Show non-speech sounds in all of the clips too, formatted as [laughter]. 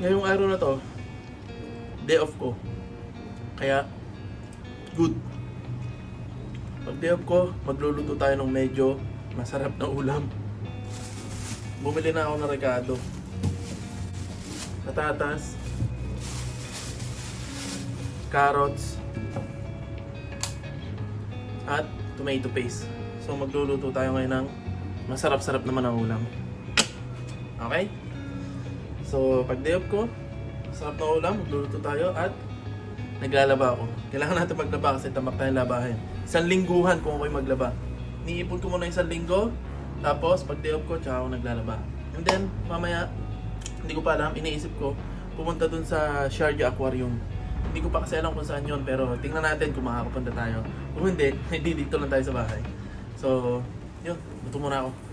ngayong araw na to, day off ko. Kaya, good. Pag day off ko, magluluto tayo ng medyo masarap na ulam. Bumili na ako ng regado. Patatas, carrots, at tomato paste. So magluluto tayo ngayon ng masarap-sarap naman ang ulam. Okay? So pag day off ko, masarap na ulam, magluluto tayo at naglalaba ako. Kailangan natin maglaba kasi tamak tayong labahin. Isang lingguhan kung ako'y maglaba. Niipon ko muna isang linggo, tapos pag day off ko, tsaka ako naglalaba. And then, mamaya, hindi ko pa alam, iniisip ko, pumunta dun sa Sharjah Aquarium. Hindi ko pa kasi alam kung saan yun, pero tingnan natin kung makakapunta tayo. Kung hindi, [laughs] hindi dito lang tayo sa bahay. So, yun, luto muna ako.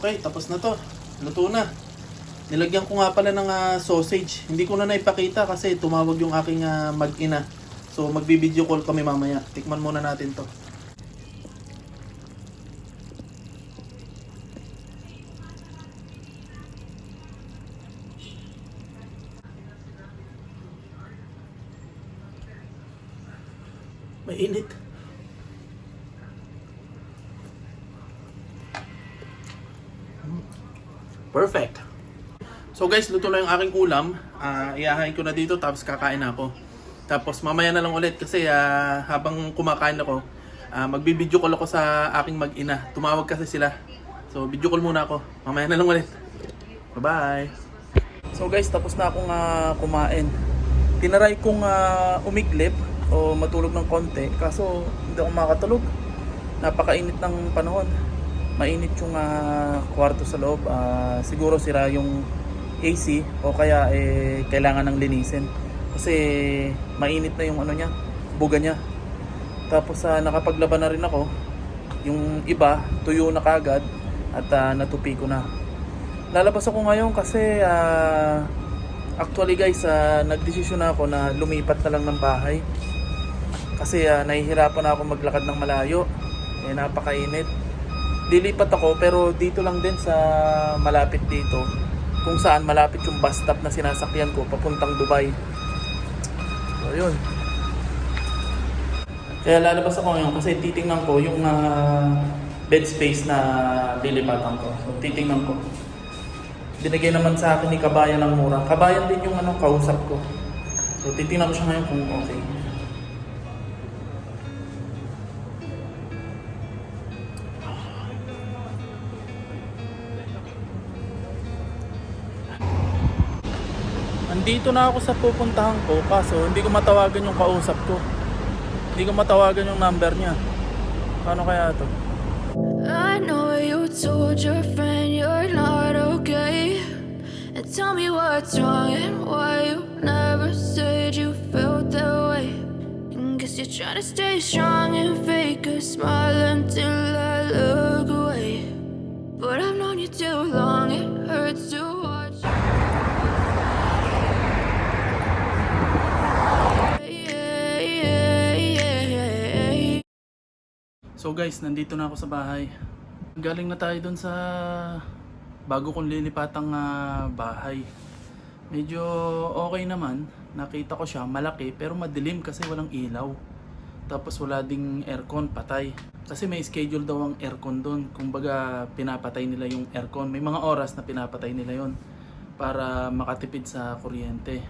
Okay, tapos na to. Luto na. Nilagyan ko nga pala ng ah, sausage. Hindi ko na naipakita kasi tumawag yung aking ah, mag-ina. So magbi-video call kami mamaya. Tikman muna natin to. Mainit. Perfect. So guys, luto na yung aking ulam. Ah, iyahain ko na dito tapos kakain ako. Tapos mamaya na lang ulit kasi ah, habang kumakain ako, ah, magbibideo call ako sa aking mag-ina. Tumawag kasi sila. So video call muna ako. Mamaya na lang ulit. Bye-bye. So guys, tapos na akong ah, kumain. Tinaray kong ah, umiglip o matulog ng konti kaso hindi ako makatulog. Napakainit ng panahon. Mainit yung ah, kwarto sa loob. Ah, siguro sira yung AC o kaya eh, kailangan ng linisin. Kasi mainit na yung ano niya, buga niya. Tapos ah, nakapaglaban na rin ako. Yung iba, tuyo na kagad at ah, natupi ko na. Lalabas ako ngayon kasi ah, actually guys, uh, nagdesisyon na ako na lumipat na lang ng bahay. Kasi ah, nahihirapan na ako maglakad ng malayo. Eh, napakainit. Lilipat ako pero dito lang din sa malapit dito. Kung saan malapit yung bus stop na sinasakyan ko papuntang Dubai. So, yun. Kaya lalabas ako ngayon kasi titingnan ko yung ah, bed space na lilipatan ko. So, titingnan ko. Binigay naman sa akin ni Kabayan ng mura. Kabayan din yung ano, kausap ko. So, titingnan ko siya ngayon kung okay. Andito na ako sa pupuntahan ko kaso hindi ko matawagan yung kausap ko. Hindi ko matawagan yung number niya. Paano kaya to? I know you told your friend you're not okay. And tell me what's wrong and why you never said you felt that way. And guess you're trying to stay strong and fake a smile until So guys, nandito na ako sa bahay. Galing na tayo dun sa bago kong lilipatang ah, bahay. Medyo okay naman. Nakita ko siya, malaki pero madilim kasi walang ilaw. Tapos wala ding aircon, patay. Kasi may schedule daw ang aircon doon. Kumbaga pinapatay nila yung aircon. May mga oras na pinapatay nila yon para makatipid sa kuryente.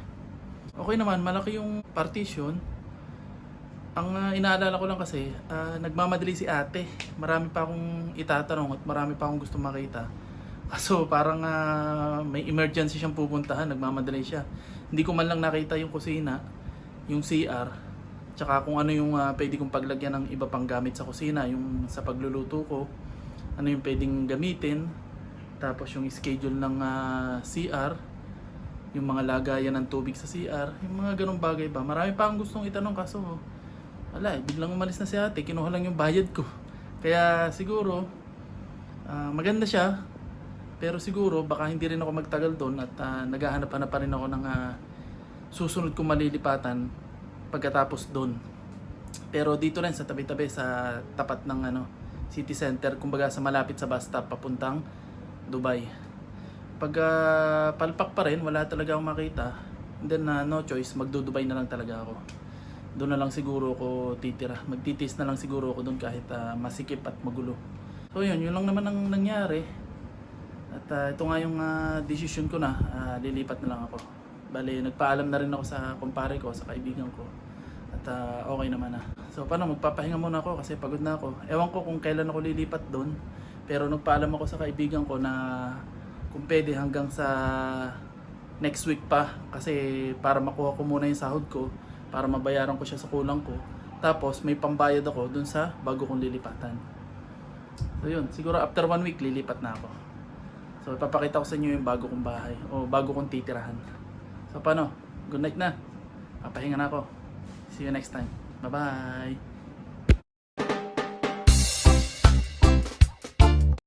Okay naman, malaki yung partition. Ang ah, inaalala ko lang kasi, ah, nagmamadali si ate. Marami pa akong itatanong at marami pa akong gusto makita. Kaso parang ah, may emergency siyang pupuntahan, nagmamadali siya. Hindi ko man lang nakita yung kusina, yung CR, tsaka kung ano yung ah, pwede kong paglagyan ng iba pang gamit sa kusina, yung sa pagluluto ko, ano yung pwedeng gamitin, tapos yung schedule ng ah, CR, yung mga lagayan ng tubig sa CR, yung mga ganong bagay ba. Marami pa akong gustong itanong kaso wala eh, biglang umalis na si ate, kinuha lang yung bayad ko. Kaya siguro, ah, maganda siya, pero siguro baka hindi rin ako magtagal doon at ah, naghahanap-hanap pa rin ako ng ah, susunod kong malilipatan pagkatapos doon. Pero dito rin sa tabi-tabi sa tapat ng ano, city center, kumbaga sa malapit sa bus stop papuntang Dubai. Pag ah, palpak pa rin, wala talaga akong makita. And then ah, no choice, magdudubay na lang talaga ako. Doon na lang siguro ako titira. Magtitis na lang siguro ako doon kahit ah, masikip at magulo. So yun, yun lang naman ang nangyari. At ah, ito nga yung ah, decision ko na, ah, lilipat na lang ako. Bali, nagpaalam na rin ako sa kumpare ko, sa kaibigan ko. At ah, okay naman na. So paano, magpapahinga muna ako kasi pagod na ako. Ewan ko kung kailan ako lilipat doon. Pero nagpaalam ako sa kaibigan ko na kung pwede hanggang sa next week pa. Kasi para makuha ko muna yung sahod ko, para mabayaran ko siya sa kulang ko. Tapos may pambayad ako dun sa bago kong lilipatan. So yun, siguro after one week lilipat na ako. So ipapakita ko sa inyo yung bago kong bahay o bago kong titirahan. So paano? Good night na. Papahinga na ako. See you next time. Bye-bye.